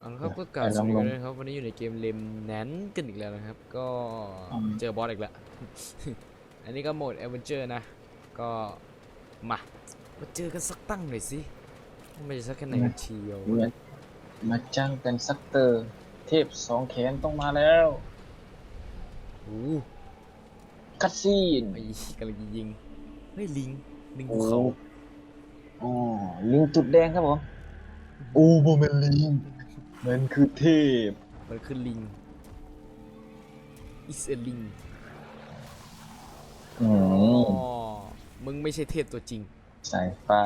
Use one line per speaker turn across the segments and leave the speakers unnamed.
เอาละครับก็กล่าวสวัสดีกันด้วยนะครับวันนี้อยู่ในเกมเลมแนนกันอีกแล้วนะครับ ก็
อืม
เจอบอสอีกแล้ว อันนี้ก็โหมดแอดเวนเจอร์นะ ก็มามาเจอกันสักตั้งหน่อยสิไม่ใช่สักแค่ไหนกันเชียว
มามาจ้างกันสักเตอร์ เทพสองแขนต้องมาแล้ว
โอ้
คัดซีน
ไอ้กำลังจะยิงเฮ้ยลิงลิง
โอ้
ภูเขา
อ๋อลิงจุดแดงครับผมโอ้โมเมนลิง มันคือเทพ
มันคือลิง is a ลิง
อื
อ๋อ
ม
มึงไม่ใช่เทพตัวจริง
สายฟ้า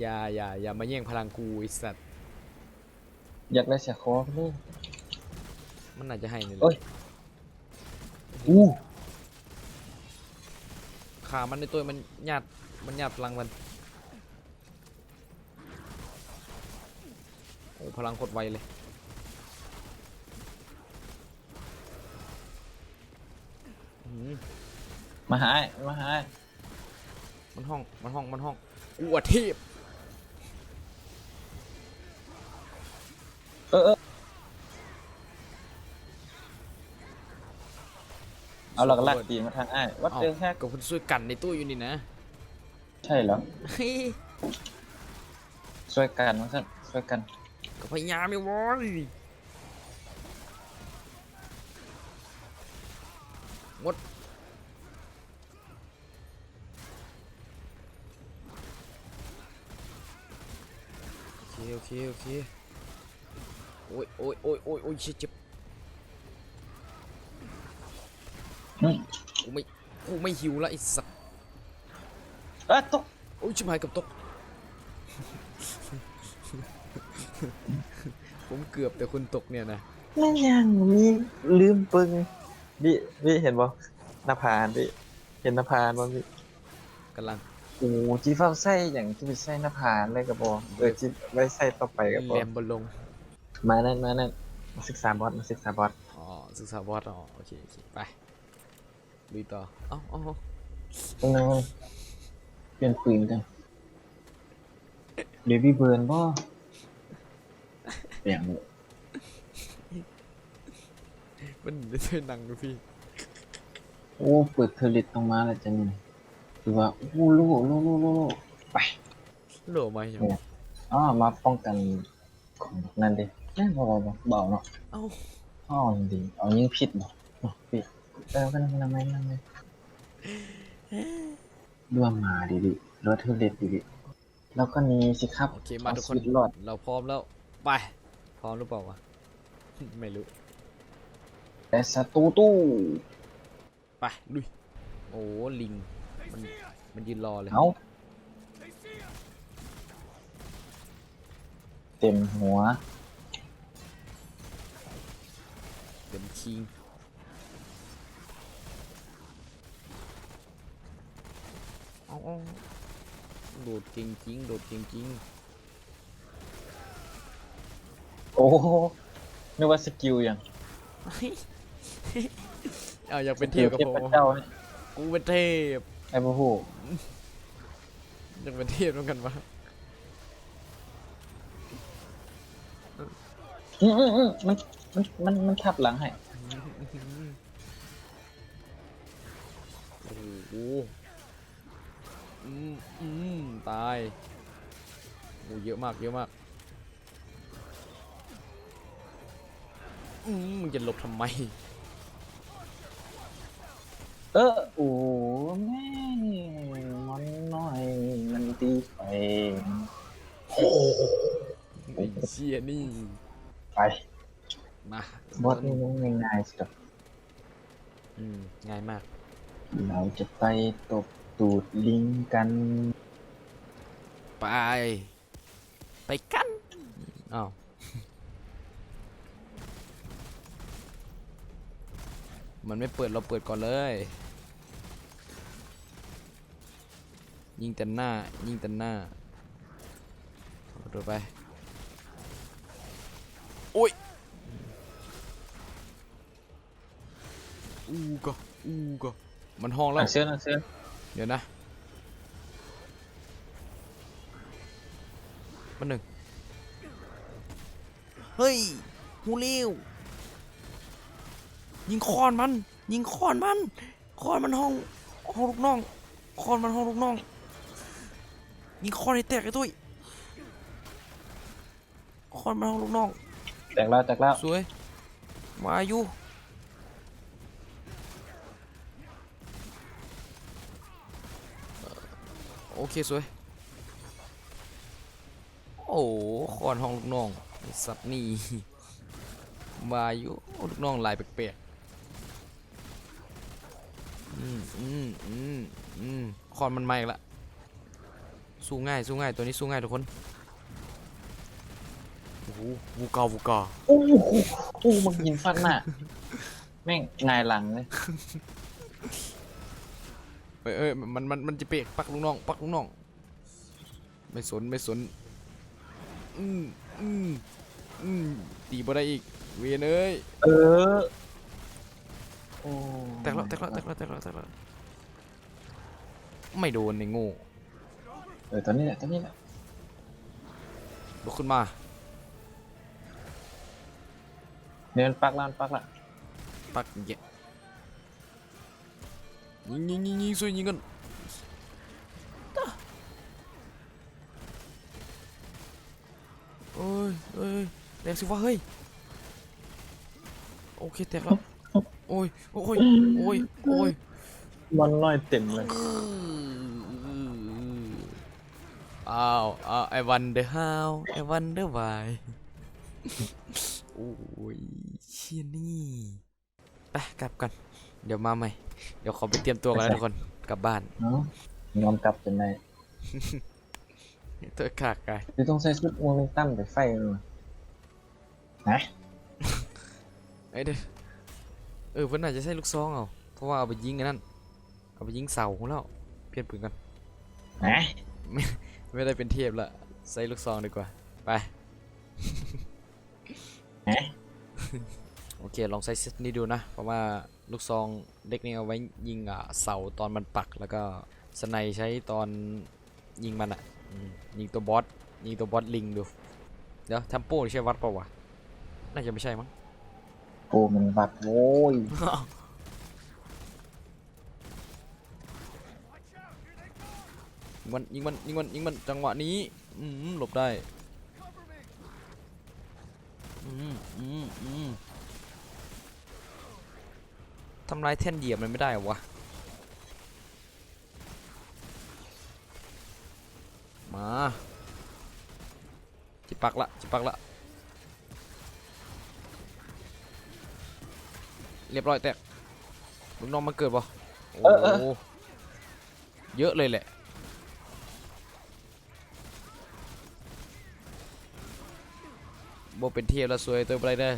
อย่าอย่าอย่ามาแย่งพลังกูไอสัตว์
อยากได้เสียคอพี่
มันน่าจะให้นี่แห
เอ้
ละ
ยอู้
ขามันในตัวมันหยาดมันหยาดพลังมัน โอ้ พลังโคตรไวเลย อื้อหือ
มาหาไอ้มาหาไอ้
มันห้อง มันห้อง มันห้องกูอะเทพ
เออเออเอาหลักลักตีมาทางไอ้วัด
เอ้า
เจอแค่
กับคนช่วยกันในตู้อยู่นี่นะ
ใช่เหรอ
เฮ้ย
ช่วยกันมาสั่นช่วยกัน
ก็พยายามไม่วอยหมดโอเคโอเคโอเคโอ้ยโอ้ยโอ้ยโอ้ยโอ้ยเจ็บเจ็บ
อืม
กูไม่กูไม่หิวละไอ้สัตว์
เอ้ยตก
โอ้ยชิบหายกับตก ผมเกือบแต่คนตกเนี่ยนะ
นั่นยังมีลืมปึงพี่พี่เห็นบ่หน้าผานพี่เห็นหน้าผานบ่พี่
กำลัง
โอ้จีฟ้าใส่อย่างที่ไปใส่หน้าผานเลยกับบ่เออจีไว้ใส่ต่อไปกับบ่
แรมบอลลง
มานั่นมานั่นมาศึกษาบอสมาศึกษาบอส
อ๋อศึกษาบอสอ๋อโอเคโอเคไปลุยต่อเอ้าเอ้า
ตรงนั้นเปลี่ยนปืนกันเดวี่เบิร์นบ่ เปลี่ยน
มันไม่ใช่หนังดูพี่
โอ้เปิดเทอร์ลิตตรงมาแล้วจังคือว่าโอ้โลโลโลโลโลไป
โหลมาอย่าง
เนี่ยอ๋อมาป้องกันของนั่นดิแน่บ่บ่บ่เบาเนาะ
เอ้า
อ๋อดีเอายิงผิดบ่เนาะพี่เออก็นั่นนั่นนั่นนั่นร่วมมาดิดิรถเทอร์ลิตดิดิแล้วก็นี้สิครับ
โอเคมาทุกคน
เอชีวิตรอด
เราพร้อมแล้วไป พร้อมหรือเปล่าวะ ไม่รู้
แต่ศัตรูตู้
ไปลุยโอ้ลิง มันมันยืนรอเลย
เอาเต็มหัว
เดี๋ยวมันคิงเอาเอาโดดเก่งจริงโดดเก่งจริง
โอ้โหนึกว่าสกิลอย่าง
เอาอยากเป็นเทพกับ
ส
ผ
กิล
ม
เทพเจ้านี่
กูเป็นเทพ
ไอ้พวกหู
อยากเป็นเทพเหมือนกันวะ
อืมอืมอืมมันมันมันมันทับหลังให้
โอ้โหอืมอืมตายโอ้เยอะมากเยอะมาก อืมมึงจะหลบทำไม
เออโอ้แม่มันน้อย มันตีไฟ
ไอ้เชี่ยนี่
ไป
มา
บอสนี่มันง่ายๆสุด
อืม ง่ายมาก
เราจะไปตบตูดลิงกัน
ไป ไปกัน อ้าว มันไม่เปิดเราเปิดก่อนเลย ยิงแต่หน้า ยิงแต่หน้าเอาตัวไปโอ้ยอู้ก็อู้ก็มันห้องแล้ว
อะเชิญอะเชิญ
เดี๋ยวนะมันหนึ่ง เฮ้ยฮูเลี้ยว ยิงคอนมัน ยิงคอนมัน คอนมันห้องห้องลูกน้อง คอนมันห้องลูกน้อง ยิงคอนให้แตกไอ้ตุ้ย คอนมันห้องลูกน้อง
แตกแล้วแตกแล้ว
สวย มาอยู่เอ่อโอเคสวย โอ้คอนห้องลูกน้องไอ้สัตว์นี่ มาอยู่โอ้ลูกน้องลายแปลกๆ อืมอืมอืมอืมคอนมันมาอีกละสู้ง่ายสู้ง่ายตัวนี้สู้ง่ายทุกคนโอ้โหวูกาวูกา
โอ้โหโอ้มันยิงฟันหน้าแม่งหงายหลังเลย
เอ้ยเอ้ยมันมันมันจะเปะปักลูกน้องปักลูกน้อง ไม่สนไม่สนอืมอืมอืมตีบ่ได้อีกเวียนเอ้ย
เออ โอ้
แตกแล้วแตกแล้วแตกแล้วแตกแล้วแตกแล้วไม่โดนในโง่
เออตอนนี้แหละตอนนี้แหละ
ลุกขึ้นมา
เดินปักล้านปักละ
ปักเยะยิงยิงยิงยิงสวยยิงกันเอ้ยเอ้ยแตกสิวะเฮ้ยโอเคแตกแล้ว โอ้ยโอ้ยโอ้ยโอ้ย
มันน้อยเต็มเลย
อ้าวอ้าว I wonder how I wonder why โอ้ยเชี่ยนี่ไปกลับกันเดี๋ยวมาใหม่ เดี๋ยวขอไปเตรียมตัวกันแล้วทุกคนกลับบ้าน
เนาะยอมกลับจนได้
ตัวขากกาย
คือต้องใส่ชุดโมเมนตัมไปไฟมันวะนะ
ไอ้ยเด้อ เออเพื่อนอาจจะใช้ลูกซองเอาเพราะว่าเอาไปยิงกันนั่นเอาไปยิงเสาของเราเปลี่ยนปืนกัน
นะ
ไม่ได้เป็นเทพละใช้ลูกซองดีกว่าไป
นะ
โอเคลองใช้เซตนี้ดูนะเพราะว่าลูกซองเด็กนี่เอาไว้ยิงอะเสาตอนมันปักแล้วก็สไนใช้ตอนยิงมันอะอืมยิงตัวบอสยิงตัวบอสลิงดูเดี๋ยวทัมโป้นี่ใช่วัดเปล่าวะน่าจะไม่ใช่มั้ง
โอ้มันบักโว้ย
ยิงมันยิงมันยิงมันยิงมันจังหวะนี้อืมหลบได้อืมอืมอืมทำลายแท่นเหยียบมันไม่ได้หวะมาจิปักละจิปักละ เรียบร้อยแตกลูกน้องมันเกิดปะโอ้โหเยอะเลยแหละโบเป็นเทียบแล้วสวยตัวอะไรได้อ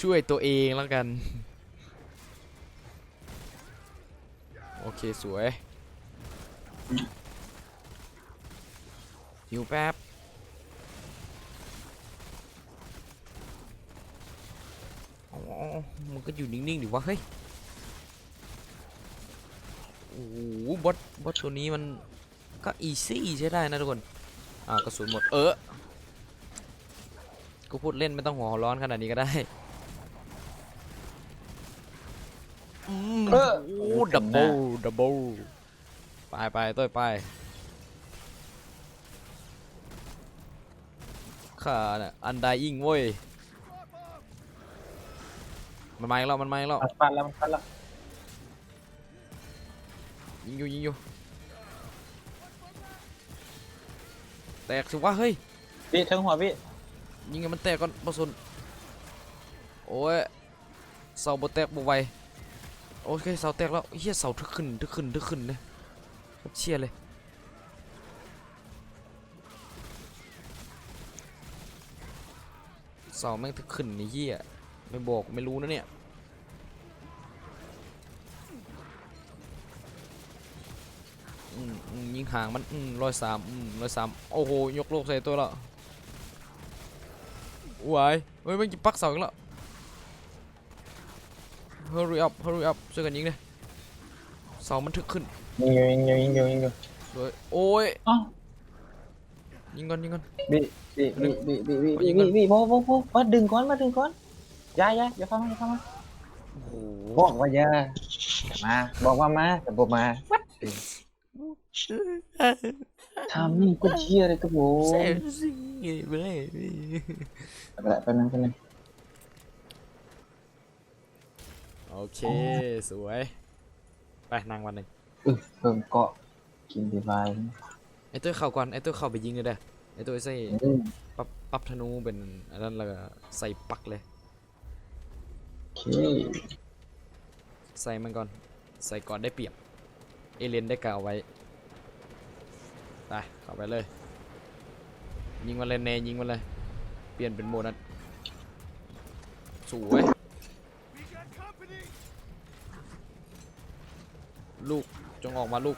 ช่วยตัวเองแล้วกัน โอเคสวยหิวแป๊บอ๋อ มันก็อยู่นิ่งๆดิวะเฮ้ยโอ้โหบอสบอสตัวนี้มันก็อีซี่ใช้ได้นะทุกคนอ่ากระสุนหมดเออกูพูดเล่นไม่ต้องหัวร้อนขนาดนี้ก็ได้อืม
เออ
โอ้ดับเบิลดับเบิลไปไปต้อยไปข้าน่ะอันไดอิงเว้ย มันมาอีกแล้วมันมาอีกแล้ว
มันฟันแล้วมันฟันแล้ว
ยิงอยู่ยิงอยู่แตกสิวะเฮ้ย
พี่ทั้งหัวพี่
ยิงให้มันแตกก่อนบอสุนโอ้ยเสาบ่แตกบ่ไหวโอเคเสาแตกแล้วเฮียเสาทึกขึ้นทึกขึ้นทึกขึ้นเลยเชี่ยเลยเสาแม่งทึกขึ้นนี่เฮีย ไม่บอกไม่รู้นะเนี่ยอืมอืมยิงห่างมันอืมร้อยสามอืมร้อยสามโอ้โห ยกโลกใส่ตัวแล้ววายเฮ้ยมันจะปักเสาอีกแล้ว hurry up hurry up ช่วยกันยิงเลยเสามันถึกขึ้น
ยิงอยู่ยิงอยู่ยิงอยู่ยิงอยู่
เลยโอ้ย
อ้าว
ยิงก่อนยิงก่อน
บีบีบีบีบีบีบีบีบีโบโบโบมาดึงก่อนมาดึงก่อน อย่าอย่าอย่าฟังอย่าฟังมา
โอ้โห
บอกว่าอย่าอย่ามา บอกว่ามาแต่บอกมาทำนี่ก็เชียอะไรกับโบ
เซ่สิไปเลย
ไปละไปนั่งไปนั่ง
โอเค สวย ไปนั่งวันหนึ่ง
เออเพิ่มเกาะกินดีไวน์
ไอ้ตัวเข้าก่อนไอ้ตัวเข้าไปยิงเลยเด้อไอ้ตัวใส่
อืม
ปรับปรับธนูเป็นอันนั้นแล้วก็ใส่ปักเลย
โอ เค
ใส่มันก่อน ใส่ก่อนได้เปรียบ เอเลนได้กล่าวไว้ ไปเข้าไปเลย ยิงมันเลยเนยิงมันเลย เปลี่ยนเป็นโหมดนั้นสวยลูก จงออกมาลูก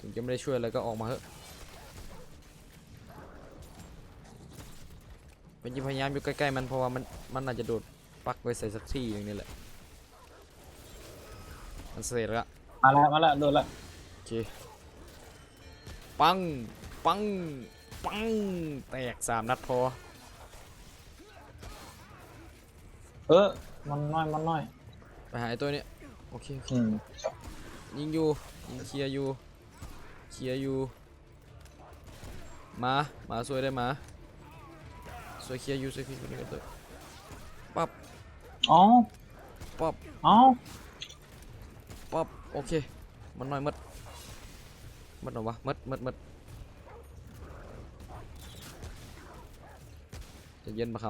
ถึงจะไม่ได้ช่วยอะไรก็ออกมาเถอะ เป็นพยายามอยู่ใกล้ๆมันเพราะว่ามันมันอาจจะโดด ปักไว้ใส่สักที่หนึงนี่แหละมันเสร็จแล้ว
มาละมาละโดนละ
โอเคปังปังปังแตกสามนัดพอ
เออมันน้อยมันน้อย
ไปหาไอ้ตัวนี้โอเคโอเค
อืม
ยิงอยู่ยิงเคลียร์อยู่เคลียร์อยู่มามาช่วยได้มาช่วยเคลียร์อยู่ช่วยเคลียร์อยู่นี่กันตัวปั๊บ
อ๋อ
ปั๊บ
อ๋อ
ปั๊บโอเค มันน้อยมัดมัดเหรอวะมัดมัดมัดใจะเย็นปะค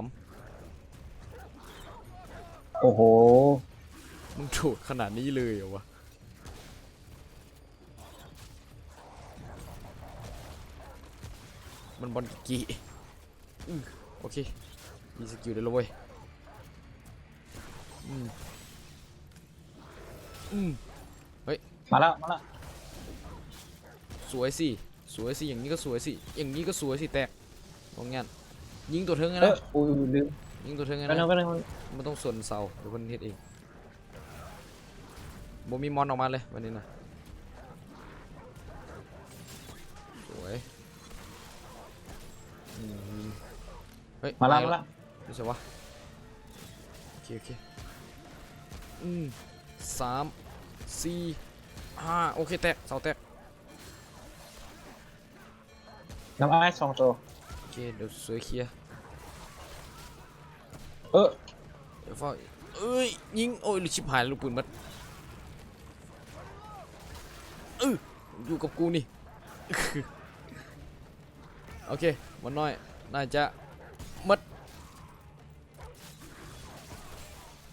โอ้โหำ
มึงโดดขนาดนี้เลยเหรอวะมันบอลกี่อื้อโอเคมีสกิลได้แล้วเว้ย อืมอืม
มาละมาละ
สวยสิ สวยสิ อย่างนี้ก็สวยสิ อย่างนี้ก็สวยสิ แตกมองงั้นยิงตัวเทิงไง
เอ
นะ
ออุ้ยลืม
ยิงตัวเทิงไง
ไปนั่ง
นะ
ไปนั่ง
มันต้องส่วนเสาเดี๋ยวเพิ่นเฮ็ดเองบ่มีมอนออกมาเลยวันนี้นะสวยอืมเฮ้ย
มาละ
ไป
มาละ
ไม่ใช่วะโอเคโอเค อืมสามสี่ห้าโอเคแตกเสาแตก
น้ำไอ้สองตัว
โอเคเดี๋ยวสวยเคลียร์
เออ
เดี๋ยวเฝ้าเอ้ยยิงโอ้ยลูกชิบหายแล้วลูกปืนมัดเอออยู่กับกูนี่โอเคมันน้อยน่าจะมัด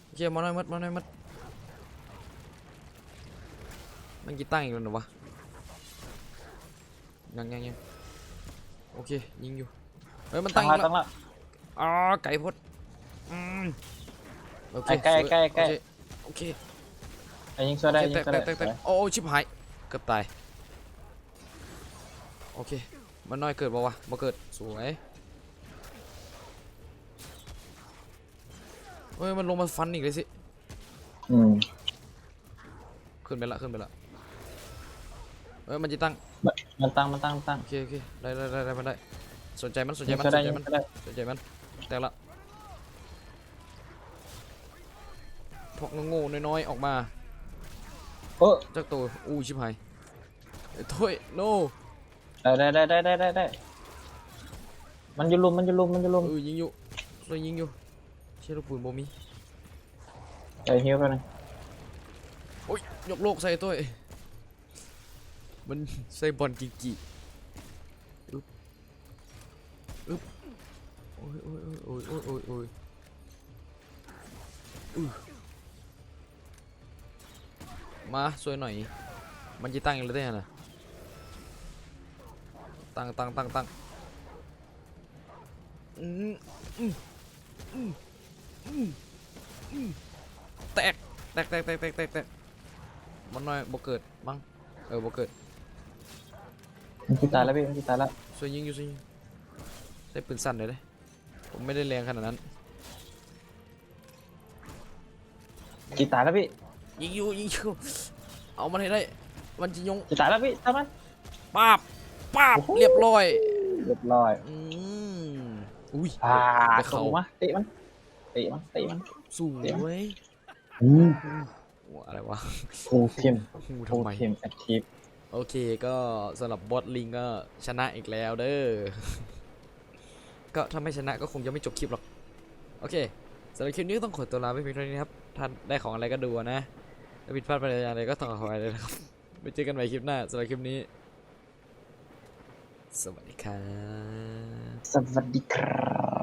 โอเคมันน้อยมัดมันน้อยมัด มันกี่ตั้งอีกแล้วเหรอวะยังยังยังโอเคยิงอยู่เฮ้ยมัน
ตั้
ตั้
ง
งอี
ละ
กแล้ว
ตั้งละ
อ๋อไก่พดอืมโอเค
ใกล้
สวย
ใกล้ใกล้
โอเค
ไอ้ยิงช่วยได้
โอ
ยิ
เค
ง
แตก
ช่วย
แต
ได้
กแตกแตกโอ้ชิบหายเกือบตายโอเคมันน้อยเกิดบ่วะบ่เกิดสวยเฮ้ยมันลงมาฟันอีกเลยสิ
อืม
ขึ้นไปละขึ้นไปละ เฮ้ยมันจะตั้ง
มันตั้งมันตั้งมันตั้ง
โอเคโอเคได้ได้ได้ได้มันได้สนใจมันสนใจ
ยิง
มัน
ช่วย
ส
ได้
นใจ
ยิง
มัน
ช่วยได้
สนใจมันแตกละพวกโง่ๆน้อยๆออกมา
เออ
จักตัวอู้ชิบหายเอ้ยถ้วย no
ได้ได้ได้ได้ได้ได้ได้มันจะลุมมันจะลุมมันจะลุม
เออยิงอยู่ช่วยยิงอยู่เชี่ยลูกปืนบ่มี
ใจเฮียวไปนะ
โอ้ยยกโลกใส่ตัวเอ้ย มันใส่บอลกิกิอึ๊บอึ๊บโอ้ยโอ้ยโอ้ยโอ้ยโอ้ยโอ้ยมาช่วยหน่อย มันจะตั้งอีกแล้วได้ไงน่ะตั้งตั้งตั้งตั้งอืมอืมอืมอืมอืมแตกแตกแตกแตกแตกแตกแตกมันน้อยบ่เกิดมั้งเออบ่เกิด
มันจะตายแล้วพี่มันจะตายแล้ว
ช่วยยิงอยู่ช่วยยิงใช้ปืนสั้นเลยเด้ผมไม่ได้แรงขนาดนั้น
จะตายแล้วพี่
ยิงอยู่ยิงอยู่เอามันให้ได้ มันจะยง
จะตายแล้วพี่ทำมัน
ป้าบป้าบ
โอ้โห
เรียบร้อย
เรียบร้อย
อืมอุ้ย
อ่า
ได้
เข้า
เขา
มาเตะมันเตะมันเตะมัน
สวย
อืม
โอ้อะไรวะ
โทเทม
หู
โท
ทำไม
เทมแอคทีฟ
โอเคก็สำหรับบอสลิงก็ชนะอีกแล้วเด้อ ก็ถ้าไม่ชนะก็คงจะไม่จบคลิปหรอก โอเคสำหรับคลิปนี้ต้องขอตัวลาไปเพียงเท่านี้ครับท่านได้ของอะไรก็ดูนะถ้าผิดพลาดไปอะไรก็ต้องขออภัยเลยนะครับไปเจอกันใหม่คลิปหน้าสำหรับคลิปนี้ สวัสดีครับ
สวัสดีครับ